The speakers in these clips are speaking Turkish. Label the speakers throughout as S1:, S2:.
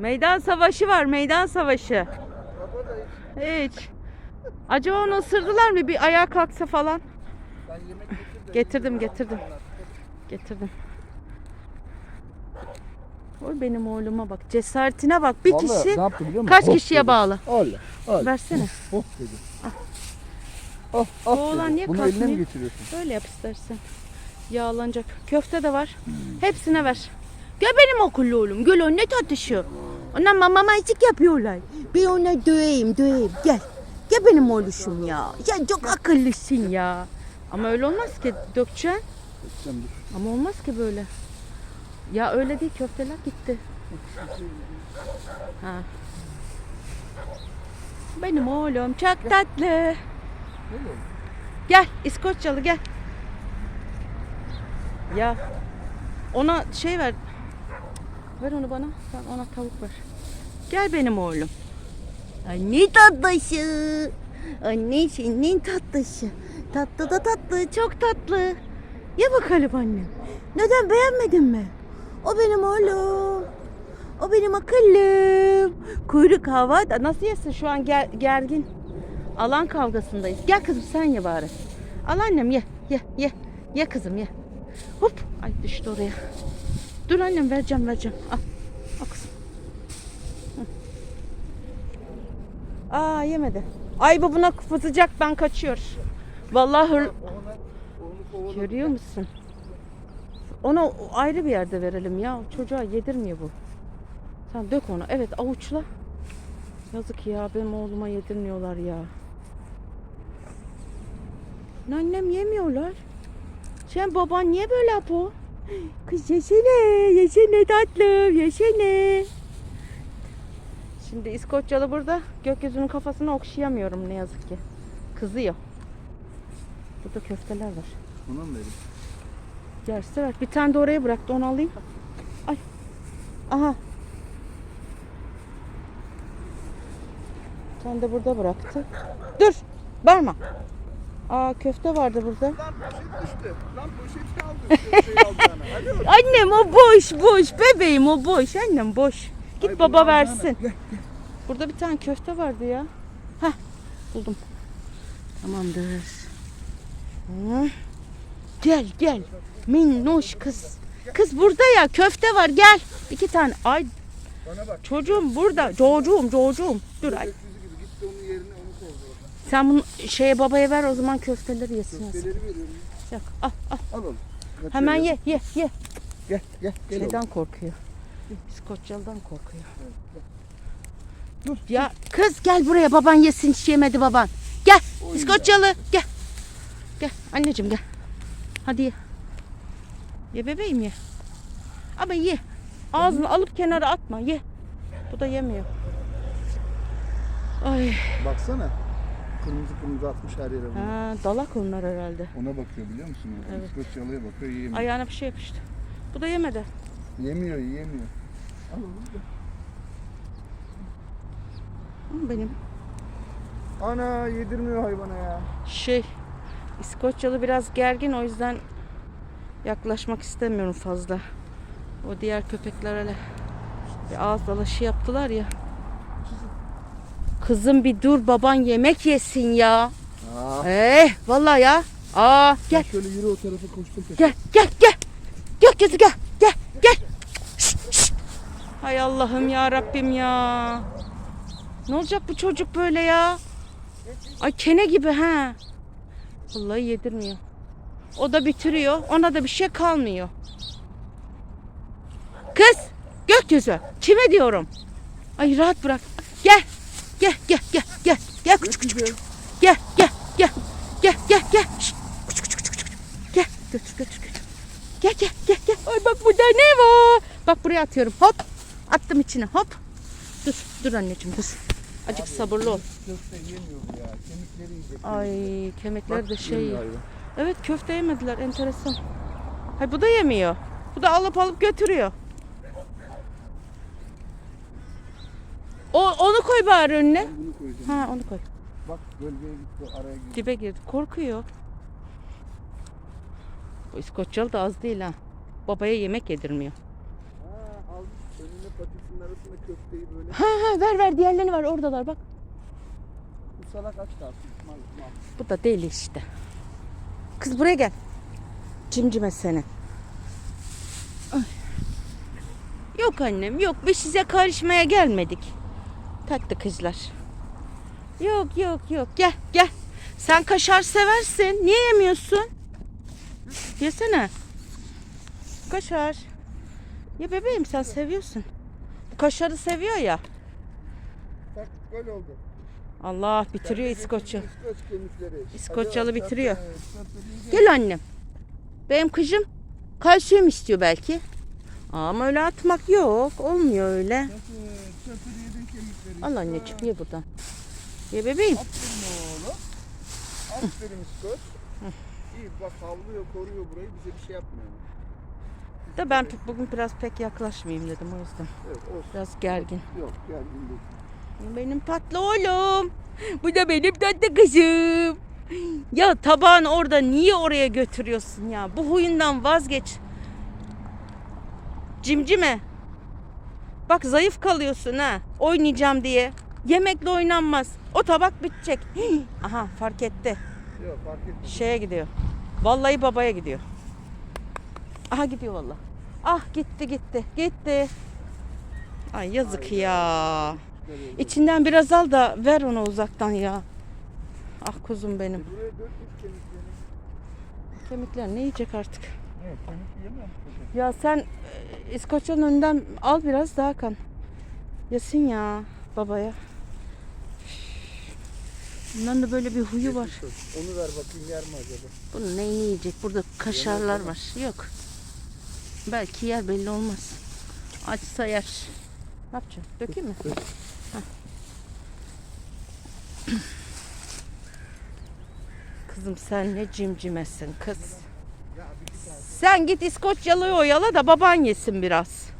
S1: Meydan savaşı var, meydan savaşı.
S2: Hiç.
S1: Acaba onu ısırdılar mı? Bir ayağa kalksa falan. Getirdim, getirdim. Getirdim. Oy benim oğluma bak. Cesaretine bak. Bir
S2: Vallahi
S1: kişi
S2: ne yaptı biliyor musun?
S1: kaç
S2: Hop
S1: kişiye
S2: dedi.
S1: bağlı?
S2: Öyle. Öyle.
S1: Versene.
S2: Hop dedi. Ah, ah
S1: oğlan
S2: dedi.
S1: niye
S2: Bunu eline mi
S1: kalkmıyor?
S2: getiriyorsun?
S1: Böyle yap istersen. Yağlanacak. Köfte de var. Hepsine ver. Gel benim okullu oğlum. Gel o ne tatlışı. Ona mamamacık yapıyorlar. Bir ona döveyim döveyim. Gel. Gel benim oğluşum ya. Sen çok akıllısın ya. Ama öyle olmaz ki.
S2: Dur.
S1: Ama olmaz ki böyle. Ya öyle değil köfteler gitti. Ha. Benim oğlum çok tatlı. Gel İskoçyalı gel. Ya ona şey ver. Ver onu bana. Sen ona tavuk ver. Gel benim oğlum. Anne tatlısı. Anne senin tatlısı. Tatlı da tatlı, çok tatlı. Ye bakalım annem. Neden beğenmedin mi? O benim oğlum. O benim akıllım. Kuyruk havada. Nasıl yesin şu an ger- gergin? Alan kavgasındayız. Gel kızım sen ye bari. Al annem ye. Ye ye. Ye kızım ye. Hop. Ay düştü oraya. Dur annem vereceğim vereceğim. Al. Al kızım. Aa yemedi. Ay bu buna fıtacak ben kaçıyor. Vallahi hır... Görüyor musun? Ona ayrı bir yerde verelim ya. Çocuğa yedirmiyor bu. Sen dök onu. Evet avuçla. Yazık ya benim oğluma yedirmiyorlar ya. Annem yemiyorlar. Sen baban niye böyle yapıyor? Kız yesene, yesene tatlım, yesene. Şimdi İskoçyalı burada gökyüzünün kafasını okşayamıyorum ne yazık ki. Kızıyor. Burada köfteler var.
S2: Ona mı vereyim?
S1: Yerse ver. Bir tane de oraya bıraktı onu alayım. Ay. Aha. Bir tane de burada bıraktı. Dur. Bağırma. Aa köfte vardı burada.
S2: Lan poşet düştü. Lan poşeti aldı. Alacağına. Hadi.
S1: Annem o boş boş. Bebeğim o boş. Annem boş. Git
S2: Ay,
S1: baba versin.
S2: Gel.
S1: Burada bir tane köfte vardı ya. Heh buldum. Tamamdır. Hı. Gel gel. Minnoş kız. Kız burada ya köfte var gel. İki tane. Ay
S2: Bana bak.
S1: çocuğum burada. Çocuğum çocuğum. Dur ay.
S2: Gökyüzü gibi gitti onun yerine onu kovdu.
S1: Sen bunu şeye babaya ver o zaman köfteleri yesin.
S2: Köfteleri veriyorum.
S1: Yok, Al al.
S2: Al oğlum. Kaçıyor
S1: Hemen
S2: ya.
S1: ye ye ye.
S2: Gel gel. Gel oğlum.
S1: Şeyden korkuyor. İskoçyalı'dan korkuyor.
S2: Dur.
S1: Ya kız gel buraya baban yesin hiç yemedi baban. Gel İskoçyalı gel. Gel anneciğim gel. Hadi ye. Ye bebeğim ye. Ama ye. Ağzını alıp kenara atma ye. Bu da yemiyor. Ay.
S2: Baksana. Kırmızı kırmızı atmış her yere bunu.
S1: Ha, dalak onlar herhalde.
S2: Ona bakıyor biliyor musun?
S1: Evet.
S2: İskoçyalıya bakıyor yiyemiyor.
S1: Ayağına bir şey yapıştı. Bu da yemedi.
S2: Yemiyor yiyemiyor. Al oğlum. gel.
S1: Hı, Benim
S2: Ana yedirmiyor hayvana ya.
S1: şey İskoçyalı biraz gergin o yüzden yaklaşmak istemiyorum fazla. O diğer köpekler öyle bir ağız dalaşı yaptılar ya. Kızım bir dur baban yemek yesin ya.
S2: Aa.
S1: Eh vallahi ya. Aa
S2: Gel.
S1: gel
S2: Şöyle yürü o tarafa koştum peşine.
S1: gel gel gel. Gökyüzü gel gel gel. Şşt, şşt. Hay Allah'ım ya Rabbim ya. Ne olacak bu çocuk böyle ya? Ay kene gibi ha. Vallahi yedirmiyor. O da bitiriyor. Ona da bir şey kalmıyor. Kız gökyüzü. Kime diyorum? Ay rahat bırak. Gel. Gel gel gel gel. Gel küçük küçük küçük. Gel gel gel. Gel gel gel. Şşt, Küçük küçük küçük küçük. Gel götür götür götür. Gel gel gel gel. Ay bak burada ne var? Bak buraya atıyorum. Hop. Attım içine. Hop. Dur dur anneciğim dur. Acık sabırlı ol.
S2: Köfte yemiyor bu ya. Kemikleri yiyecek.
S1: Ay kemikler de şey. Evet köfte yemediler enteresan. Hay bu da yemiyor. Bu da alıp alıp götürüyor. O onu koy bari önüne.
S2: Ben bunu koyacağım.
S1: Ha onu koy.
S2: Bak gölgeye gitti araya girdi.
S1: Dibe girdi. Korkuyor. Bu İskoçyalı da az değil ha. Babaya yemek yedirmiyor.
S2: Ha almış önüne patisinin arasında köfteyi böyle.
S1: Ha ha ver ver diğerlerini ver oradalar bak.
S2: Bu salak aç kalsın. Mal, mal.
S1: Bu da deli işte. Kız buraya gel. Cimcime seni. Ay. Yok annem yok biz size karışmaya gelmedik. Tatlı kızlar. Yok yok yok gel gel. Sen kaşar seversin. Niye yemiyorsun? Yesene. Kaşar. Ya bebeğim sen seviyorsun. Bu kaşarı seviyor ya.
S2: Bak böyle oldu.
S1: Allah bitiriyor İskoç'u. İskoçyalı bitiriyor. Gel annem. Benim kızım kalsiyum istiyor belki. Ama öyle atmak yok. Olmuyor öyle. Al anneciğim ye buradan. Ye bebeğim.
S2: Aferin oğlum. Aferin İskoç. İyi bak havlıyor, koruyor burayı. Bize bir şey yapmıyor.
S1: Da ben pek- bugün biraz pek yaklaşmayayım dedim o yüzden.
S2: Evet olsun.
S1: Biraz gergin.
S2: Yok gergin değil.
S1: Benim tatlı oğlum. Bu da benim tatlı kızım. Ya tabağın orada niye oraya götürüyorsun ya? Bu huyundan vazgeç. Cimcime. Bak zayıf kalıyorsun ha. Oynayacağım diye. Yemekle oynanmaz. O tabak bitecek. Hii. Aha fark etti.
S2: Yok fark etmedi.
S1: Şeye gidiyor. Vallahi babaya gidiyor. Aha gidiyor vallahi. Ah gitti gitti gitti. Ay yazık ya. İçinden biraz al da ver ona uzaktan ya. Ah kuzum benim.
S2: Kemikleri.
S1: Kemikler ne yiyecek artık?
S2: Evet?
S1: Ya sen e, İskoçya'nın önünden al biraz daha kan. Yesin ya babaya. Bundan da böyle bir huyu var.
S2: Onu ver bakayım yer mi acaba?
S1: Bunun neyini yiyecek? Burada kaşarlar var. Yok. Belki yer belli olmaz. Açsa yer. Ne yapacağım? Dökeyim mi?
S2: Dök.
S1: Kızım sen ne cimcimesin kız.
S2: Ya bir git abi.
S1: Sen git İskoçyalı'yı oyala da baban yesin biraz.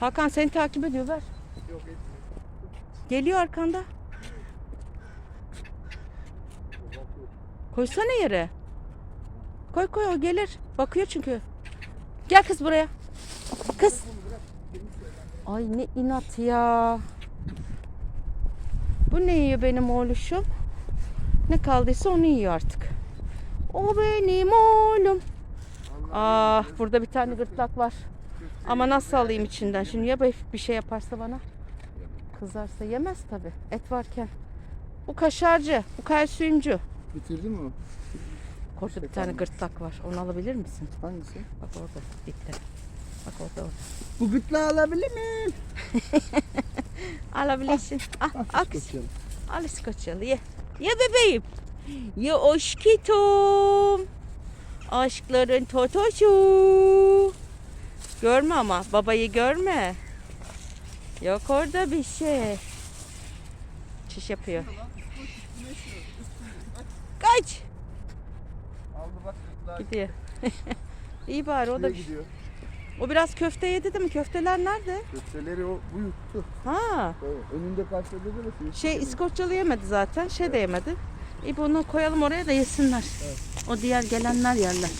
S1: Hakan seni takip ediyor ver.
S2: Yok.
S1: Geliyor arkanda. Koysana yere. Koy koy o gelir. Bakıyor çünkü. Gel kız buraya. Kız. Ay ne inat ya. Bu ne yiyor benim oğluşum? Ne kaldıysa onu yiyor artık. O benim oğlum. Ah burada bir tane gırtlak var. Ama nasıl alayım içinden? Şimdi ya bir- şey yaparsa bana? Kızarsa yemez tabi. Et varken. Bu kaşarcı, bu kalsiyumcu.
S2: Bitirdin mi o?
S1: Orada bir tane gırtlak var. Onu alabilir misin?
S2: Hangisi?
S1: Bak orada bitti. Bak orada orada.
S2: Bu gırtlağı alabilir miyim?
S1: Alabilirsin. Ah, al, kız.
S2: Kaçalım.
S1: al İskoçyalı ye. Ye bebeğim. Ye aşkitom. Aşkların totoşu. Görme ama babayı görme. Yok orada bir şey. Çiş yapıyor. Kaç.
S2: Aldı bak gırtlağı.
S1: Gidiyor. İyi bari o da bir-
S2: gidiyor.
S1: O biraz köfte yedi değil mi? Köfteler nerede?
S2: Köfteleri o bu yuttu.
S1: Ha.
S2: Evet. Önünde karşıladı da
S1: Şey İskoçyalı yemedi zaten. Şey de yemedi. İyi bunu koyalım oraya da yesinler. O diğer gelenler yerler.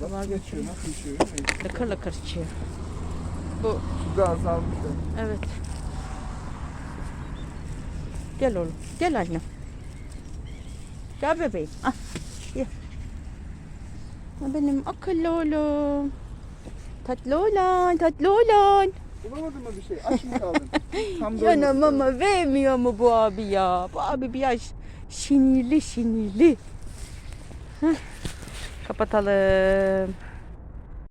S2: Bak geçiyor nasıl içiyor? Evet.
S1: Lakır lakır içiyor. Bu
S2: Su da azalmış.
S1: evet. Gel oğlum. Gel annem. Gel bebeğim. Ah. Ye. Benim akıllı oğlum. Tatlı olan, tatlı olan.
S2: Bulamadın mı bir şey? Aç mı kaldın? Tam
S1: Canım ama vermiyor mu bu abi ya? Bu abi bir yaş sinirli sinirli. Heh. Kapatalım.